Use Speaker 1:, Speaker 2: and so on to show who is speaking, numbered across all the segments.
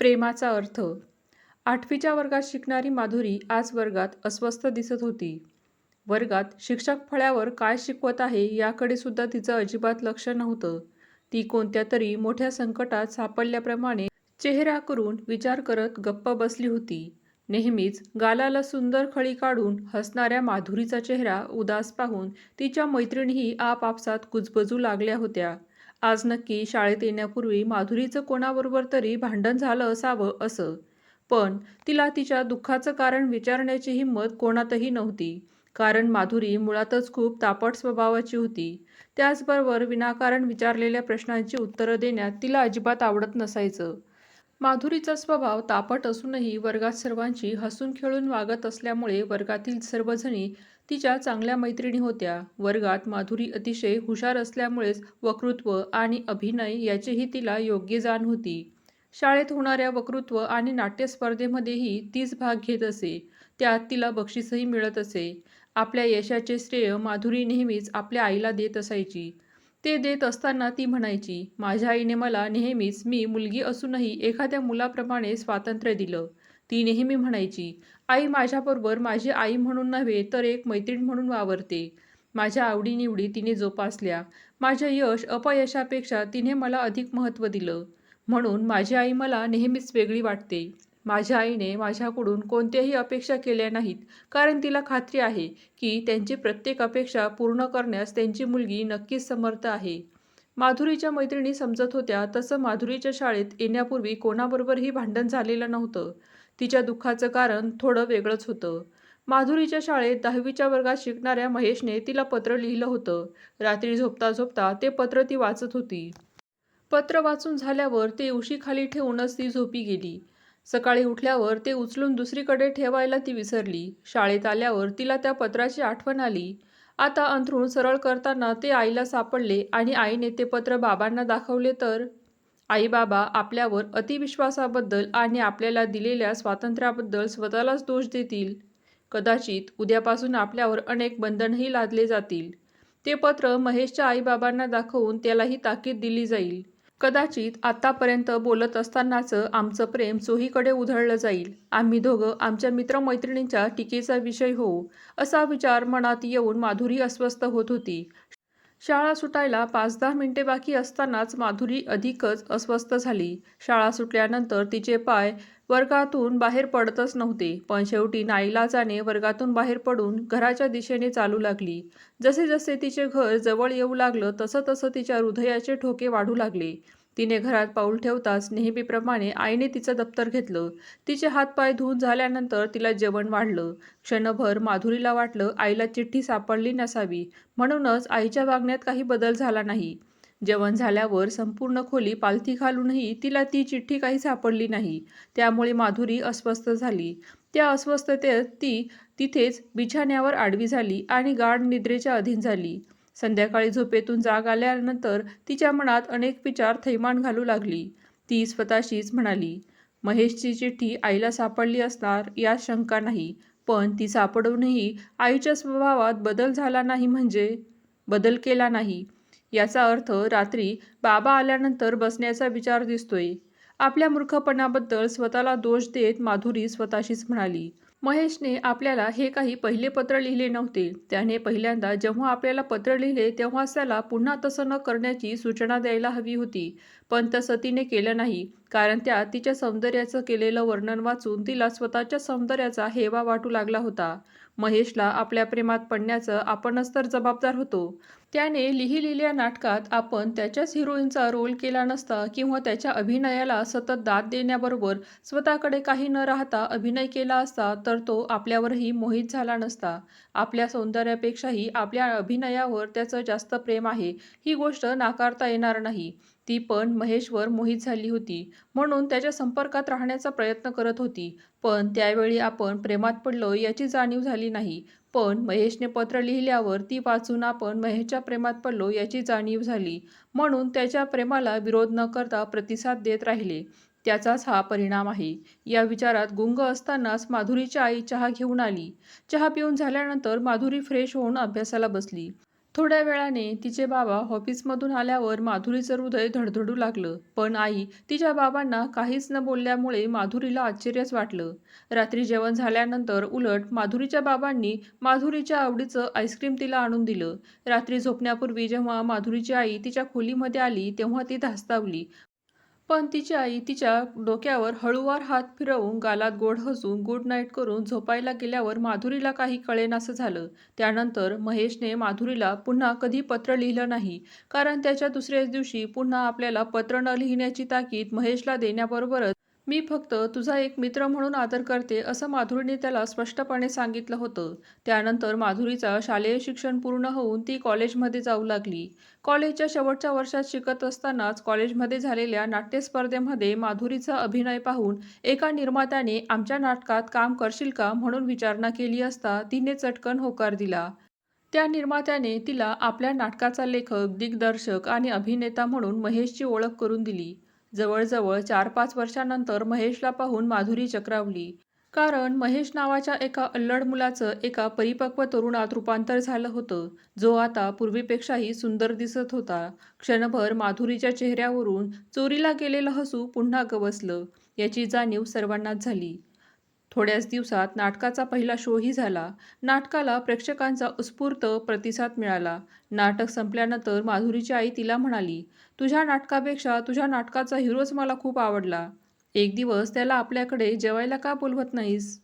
Speaker 1: प्रेमाचा अर्थ. आठवीच्या वर्गात शिकणारी माधुरी आज वर्गात अस्वस्थ दिसत होती. वर्गात शिक्षक फळ्यावर काय शिकवत आहे याकडे सुद्धा तिचं अजिबात लक्ष नव्हतं. ती कोणत्या तरी मोठ्या संकटात सापडल्याप्रमाणे चेहरा करून विचार करत गप्प बसली होती. नेहमीच गालाला सुंदर खळी काढून हसणाऱ्या माधुरीचा चेहरा उदास पाहून तिच्या मैत्रिणीही आपापसात कुजबजू लागल्या होत्या. आज नक्की शाळेत येण्यापूर्वी माधुरीचं कोणाबरोबर तरी भांडण झालं असावं असं. पण तिला तिच्या दुःखाचं कारण विचारण्याची हिंमत कोणातही नव्हती. कारण माधुरी मुळातच खूप तापट स्वभावाची होती. त्याचबरोबर विनाकारण विचारलेल्या प्रश्नांची उत्तरं देण्यात तिला अजिबात आवडत नसायचं. माधुरीचा स्वभाव तापट असूनही वर्गात सर्वांची हसून खेळून वागत असल्यामुळे वर्गातील सर्वजणी तिच्या चांगल्या मैत्रिणी होत्या. वर्गात माधुरी अतिशय हुशार असल्यामुळेच वक्तृत्व आणि अभिनय याचीही तिला योग्य जाण होती. शाळेत होणाऱ्या वक्तृत्व आणि नाट्यस्पर्धेमध्येही तीच भाग घेत असे. त्यात तिला बक्षीसही मिळत असे. आपल्या यशाचे श्रेय माधुरी नेहमीच आपल्या आईला देत असायची. ते देत असताना ती म्हणायची माझ्या आईने मला नेहमीच मी मुलगी असूनही एखाद्या मुलाप्रमाणे स्वातंत्र्य दिलं. ती नेहमी म्हणायची आई माझ्याबरोबर माझी आई म्हणून नव्हे तर एक मैत्रीण म्हणून वावरते. माझ्या आवडीनिवडी तिने जोपासल्या. माझ्या यश अपयशापेक्षा तिने मला अधिक महत्त्व दिलं. म्हणून माझी आई मला नेहमीच वेगळी वाटते. माझ्या आईने माझ्याकडून कोणत्याही अपेक्षा केल्या नाहीत. कारण तिला खात्री आहे की त्यांची प्रत्येक अपेक्षा पूर्ण करण्यास त्यांची मुलगी नक्कीच समर्थ आहे. माधुरीच्या मैत्रिणी समजत होत्या तसं माधुरीच्या शाळेत येण्यापूर्वी कोणाबरोबरही भांडण झालेलं नव्हतं. तिच्या दुःखाचं कारण थोडं वेगळंच होतं. माधुरीच्या शाळेत दहावीच्या वर्गात शिकणाऱ्या महेशने तिला पत्र लिहिलं होतं. रात्री झोपता झोपता ते पत्र ती वाचत होती. पत्र वाचून झाल्यावर ते उशीखाली ठेवूनच ती झोपी गेली. सकाळी उठल्यावर ते उचलून दुसरीकडे ठेवायला ती विसरली. शाळेत आल्यावर तिला त्या पत्राची आठवण आली. आता अंथरूण सरळ करताना ते आईला सापडले आणि आईने ते पत्र बाबांना दाखवले तर? आई बाबा आपल्यावर अतिविश्वासाबद्दल आणि आपल्याला दिलेल्या स्वातंत्र्याबद्दल स्वतःलाच दोष देतील. कदाचित उद्यापासून आपल्यावर अनेक बंधनही लादले जातील. ते पत्र महेशच्या आईबाबांना दाखवून त्यालाही ताकीद दिली जाईल. कदाचित आतापर्यंत बोलत असतानाचं आमचं प्रेम चोहीकडे उधळलं जाईल. आम्ही दोघं आमच्या मित्रमैत्रिणींच्या टीकेचा विषय होऊ असा विचार मनात येऊन माधुरी अस्वस्थ होत होती. शाळा सुटायला पाच दहा मिनिटे बाकी असतानाच माधुरी अधिकच अस्वस्थ झाली. शाळा सुटल्यानंतर तिचे पाय वर्गातून बाहेर पडतच नव्हते पण शेवटी नाईलाजाने वर्गातून बाहेर पडून घराच्या दिशेने चालू लागली. जसे जसे तिचे घर जवळ येऊ लागलं तसं तसं तिच्या हृदयाचे ठोके वाढू लागले. तिने घरात पाऊल ठेवताच नेहमीप्रमाणे आईने तिचं दप्तर घेतलं. तिचे हातपाय धुवून झाल्यानंतर तिला जेवण वाढलं. क्षणभर माधुरीला वाटलं आईला चिठ्ठी सापडली नसावी. म्हणूनच आईच्या वागण्यात काही बदल झाला नाही. जेवण झाल्यावर संपूर्ण खोली पालथी घालूनही तिला ती चिठ्ठी काही सापडली नाही. त्यामुळे माधुरी अस्वस्थ झाली. त्या अस्वस्थतेत ती तिथेच बिछाण्यावर आडवी झाली आणि गाढ निद्रेच्या अधीन झाली. संध्याकाळी झोपेतून जाग आल्यानंतर तिच्या मनात अनेक विचार थैमान घालू लागली. ती स्वतःशीच म्हणाली महेशची चिठ्ठी आईला सापडली असणार यात शंका नाही पण ती सापडूनही आईच्या स्वभावात बदल झाला नाही म्हणजे? बदल केला नाही. याचा अर्थ रात्री बाबा आल्यानंतर बसण्याचा विचार दिसतोय. आपल्या मूर्खपणाबद्दल स्वतःला दोष देत माधुरी स्वतःशीच म्हणाली महेशने आपल्याला हे काही पहिले पत्र लिहिले नव्हते. त्याने पहिल्यांदा जेव्हा आपल्याला पत्र लिहिले तेव्हाच त्याला पुन्हा तसं न करण्याची सूचना द्यायला हवी होती. पण तसं तिने केलं नाही. कारण त्या तिच्या सौंदर्याचं केलेलं वर्णन वाचून तिला स्वतःच्या सौंदर्याचा हेवा वाटू लागला होता. महेशला आपल्या प्रेमात पडण्याचं आपणच तर जबाबदार होतो. त्याने लिहिलेल्या नाटकात आपण त्याच्याच हिरोईनचा रोल केला नसता किंवा त्याच्या अभिनयाला सतत दाद देण्याबरोबर स्वतःकडे काही न राहता अभिनय केला असता तर तो आपल्यावरही मोहित झाला नसता. आपल्या सौंदर्यापेक्षाही आपल्या अभिनयावर त्याचं जास्त प्रेम आहे. ही गोष्ट नाकारता येणार नाही. ती पण महेशवर मोहित झाली होती. म्हणून त्याच्या संपर्कात राहण्याचा प्रयत्न करत होती. पण त्यावेळी आपण प्रेमात पडलो याची जाणीव झाली नाही. पण महेशने पत्र लिहिल्यावर ती वाचून आपण महेशच्या प्रेमात पडलो याची जाणीव झाली. म्हणून त्याच्या प्रेमाला विरोध न करता प्रतिसाद देत राहिले. त्याचाच हा परिणाम आहे. या विचारात गुंग असतानाच माधुरीची आई चहा घेऊन आली. चहा पिऊन झाल्यानंतर माधुरी फ्रेश होऊन अभ्यासाला बसली. थोड्या वेळाने तिचे बाबा ऑफिसमधून आल्यावर माधुरीचं हृदय धडधडू लागलं. पण आई तिच्या बाबांना काहीच न बोलल्यामुळे माधुरीला आश्चर्यच वाटलं. रात्री जेवण झाल्यानंतर उलट माधुरीच्या बाबांनी माधुरीच्या आवडीचं आईस्क्रीम तिला आणून दिलं. रात्री झोपण्यापूर्वी जेव्हा माधुरीची आई तिच्या खोलीमध्ये आली तेव्हा ती धास्तावली. पण तिची आई तिच्या डोक्यावर हळूवार हात फिरवून गालात गोड हसून गुड नाईट करून झोपायला गेल्यावर माधुरीला काही कळेनासं झालं. त्यानंतर महेशने माधुरीला पुन्हा कधी पत्र लिहिलं नाही. कारण त्याच्या दुसऱ्याच दिवशी पुन्हा आपल्याला पत्र न लिहिण्याची ताकीद महेशला देण्याबरोबरच मी फक्त तुझा एक मित्र म्हणून आदर करते असं माधुरीने त्याला स्पष्टपणे सांगितलं होतं. त्यानंतर माधुरीचा शालेय शिक्षण पूर्ण होऊन ती कॉलेजमध्ये जाऊ लागली. कॉलेजच्या शेवटच्या वर्षात शिकत असतानाच कॉलेजमध्ये झालेल्या नाट्यस्पर्धेमध्ये माधुरीचा अभिनय पाहून एका निर्मात्याने आमच्या नाटकात काम करशील का म्हणून विचारणा केली असता तिने चटकन होकार दिला. त्या निर्मात्याने तिला आपल्या नाटकाचा लेखक दिग्दर्शक आणि अभिनेता म्हणून महेशची ओळख करून दिली. जवळजवळ चार पाच वर्षानंतर महेशला पाहून माधुरी चक्रावली. कारण महेश नावाच्या एका अल्लड मुलाचं एका परिपक्व तरुणात रूपांतर झालं होतं जो आता पूर्वीपेक्षाही सुंदर दिसत होता. क्षणभर माधुरीच्या चेहऱ्यावरून चोरीला गेलेलं हसू पुन्हा गवसलं. याची जाणीव सर्वांनाच झाली. थोड्याच दिवसात नाटकाचा पहिला शोही झाला. नाटकाला प्रेक्षकांचा उत्स्फूर्त प्रतिसाद मिळाला. नाटक संपल्यानंतर माधुरीची आई तिला म्हणाली तुझ्या नाटकापेक्षा तुझ्या नाटकाचा हिरोच मला खूप आवडला. एक दिवस त्याला आपल्याकडे जेवायला का बोलवत नाहीस?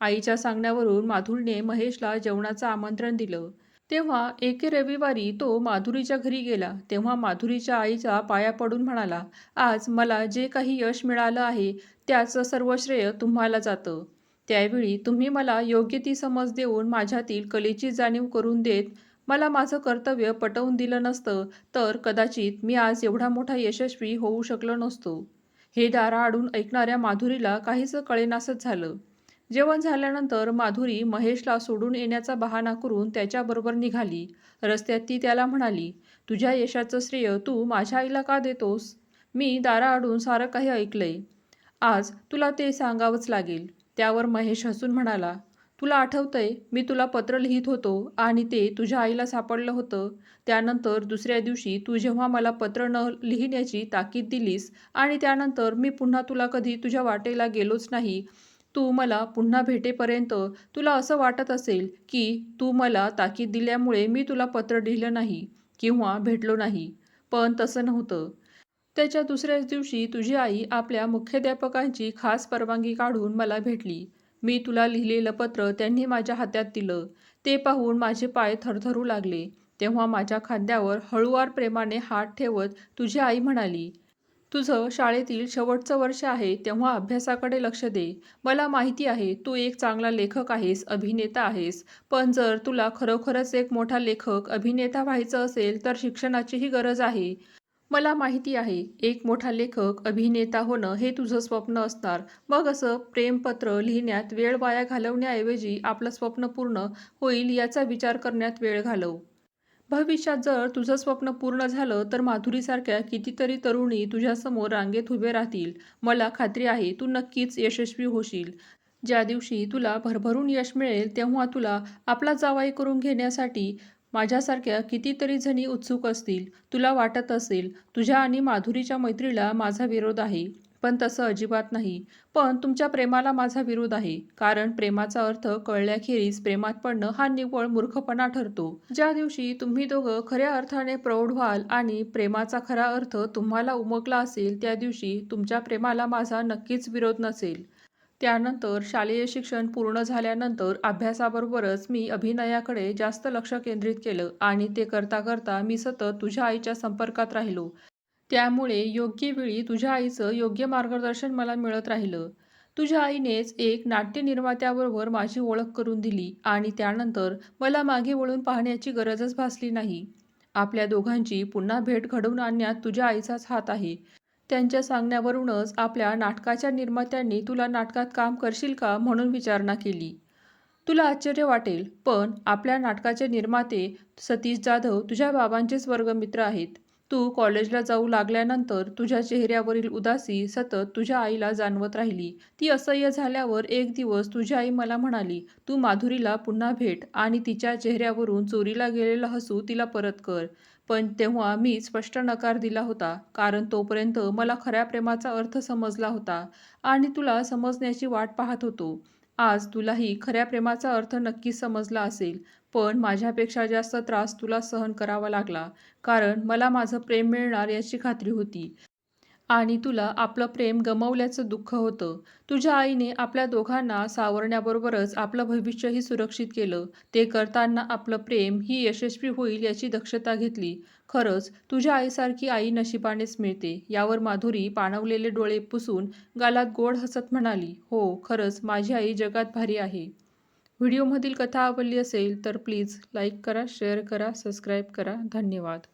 Speaker 1: आईच्या सांगण्यावरून माधुरीने महेशला जेवणाचं आमंत्रण दिलं. तेव्हा एके रविवारी तो माधुरीच्या घरी गेला. तेव्हा माधुरीच्या आईचा पाया पडून म्हणाला आज मला जे काही यश मिळालं आहे त्याचं सर्व श्रेय तुम्हाला जातं. त्यावेळी तुम्ही मला योग्य ती समज देऊन माझ्यातील कलेची जाणीव करून देत मला माझं कर्तव्य पटवून दिलं नसतं तर कदाचित मी आज एवढा मोठा यशस्वी होऊ शकलो नसतो. हे दाराआडून ऐकणाऱ्या माधुरीला काहीच कळेनासच झालं. जेवण झाल्यानंतर माधुरी महेशला सोडून येण्याचा बहाणा करून त्याच्याबरोबर निघाली. रस्त्यात ती त्याला म्हणाली तुझ्या यशाचं श्रेय तू माझ्या आईला का देतोस? मी दाराआडून सारं काही ऐकलंय. आज तुला ते सांगावंच लागेल. त्यावर महेश हसून म्हणाला तुला आठवतंय मी तुला पत्र लिहित होतो आणि ते तुझ्या आईला सापडलं होतं. त्यानंतर दुसऱ्या दिवशी तू जेव्हा मला पत्र न लिहिण्याची ताकीद दिलीस आणि त्यानंतर मी पुन्हा तुला कधी तुझ्या वाटेला गेलोच नाही तू मला पुन्हा भेटेपर्यंत तुला असं वाटत असेल की तू मला ताकीद दिल्यामुळे मी तुला पत्र लिहिलं नाही किंवा भेटलो नाही. पण तसं नव्हतं. त्याच्या दुसऱ्याच दिवशी तुझी आई आपल्या मुख्याध्यापकांची खास परवानगी काढून मला भेटली. मी तुला लिहिलेलं पत्र त्यांनी माझ्या हातात दिलं. ते पाहून माझे पाय थरथरू लागले. तेव्हा माझ्या खांद्यावर हळूवार प्रेमाने हात ठेवत तुझी आई म्हणाली तुझं शाळेतील शेवटचं वर्ष आहे तेव्हा अभ्यासाकडे लक्ष दे. मला माहिती आहे तू एक चांगला लेखक आहेस अभिनेता आहेस. पण जर तुला खरोखरच एक मोठा लेखक अभिनेता व्हायचं असेल तर शिक्षणाचीही गरज आहे. मला माहिती आहे एक मोठा लेखक अभिनेता होणं हे तुझं स्वप्न असणार. मग असं प्रेमपत्र लिहिण्यात वेळ वाया घालवण्याऐवजी आपलं स्वप्न पूर्ण होईल याचा विचार करण्यात वेळ घालव. भविष्यात जर तुझं स्वप्न पूर्ण झालं तर माधुरीसारख्या कितीतरी तरुणी तुझ्यासमोर रांगेत उभे राहतील. मला खात्री आहे तू नक्कीच यशस्वी होशील. ज्या दिवशी तुला भरभरून यश मिळेल तेव्हा तुला आपला जावाई करून घेण्यासाठी माझ्यासारख्या कितीतरी जणी उत्सुक असतील. तुला वाटत असेल तुझ्या आणि माधुरीच्या मैत्रीला माझा विरोध आहे. पण तसं अजिबात नाही. पण तुमच्या प्रेमाला माझा विरोध आहे. कारण प्रेमाचा अर्थ कळल्याखेरीज प्रेमात पडणं हा निव्वळ मूर्खपणा ठरतो. ज्या दिवशी तुम्ही दोघं खऱ्या अर्थाने प्रौढ व्हाल आणि प्रेमाचा खरा अर्थ तुम्हाला उमगला असेल त्या दिवशी तुमच्या प्रेमाला माझा नक्कीच विरोध नसेल. त्यानंतर शालेय शिक्षण पूर्ण झाल्यानंतर अभ्यासाबरोबरच मी अभिनयाकडे जास्त लक्ष केंद्रित केलं आणि ते करता करता मी सतत तुझ्या आईच्या संपर्कात राहिलो. त्यामुळे योग्य वेळी तुझ्या आईचं योग्य मार्गदर्शन मला मिळत राहिलं. तुझ्या आईनेच एक नाट्य निर्मात्याबरोबर माझी ओळख करून दिली आणि त्यानंतर मला मागे वळून पाहण्याची गरजच भासली नाही. आपल्या दोघांची पुन्हा भेट घडवून आणण्यात तुझ्या आईचाच हात आहे. त्यांच्या सांगण्यावरूनच आपल्या नाटकाच्या निर्मात्यांनी तुला नाटकात काम करशील का म्हणून विचारणा केली. तुला आश्चर्य वाटेल पण आपल्या नाटकाचे निर्माते सतीश जाधव तुझ्या बाबांचेच वर्गमित्र आहेत. तू कॉलेजला जाऊ लागल्यानंतर तुझ्या चेहऱ्यावरील उदासी सतत तुझ्या आईला जाणवत राहिली. ती असह्य झाल्यावर एक दिवस तुझी आई मला म्हणाली तू माधुरीला पुन्हा भेट आणि तिच्या चेहऱ्यावरून चोरीला गेलेलं हसू तिला परत कर पण तेव्हा मी स्पष्ट नकार दिला होता कारण तोपर्यंत मला खऱ्या प्रेमाचा अर्थ समजला होता आणि तुला समजण्याची वाट पाहत होतो. आज तुलाही खऱ्या प्रेमाचा अर्थ नक्की समजला असेल पण माझ्यापेक्षा जास्त त्रास तुला सहन करावा लागला कारण मला माझं प्रेम मिळणार याची खात्री होती. आणि तुला आपलं प्रेम गमावल्याचं दुःख होतं. तुझ्या आईने आपल्या दोघांना सावरण्याबरोबरच आपलं भविष्यही सुरक्षित केलं. ते करताना आपलं प्रेम ही यशस्वी होईल याची दक्षता घेतली. खरंच तुझ्या आईसारखी आई नशिबानेच मिळते. यावर माधुरी पाणवलेले डोळे पुसून गालात गोड हसत म्हणाली हो खरंच माझी आई जगात भारी आहे. व्हिडिओमधील कथा आवडली असेल तर प्लीज लाईक करा शेअर करा सबस्क्राईब करा. धन्यवाद.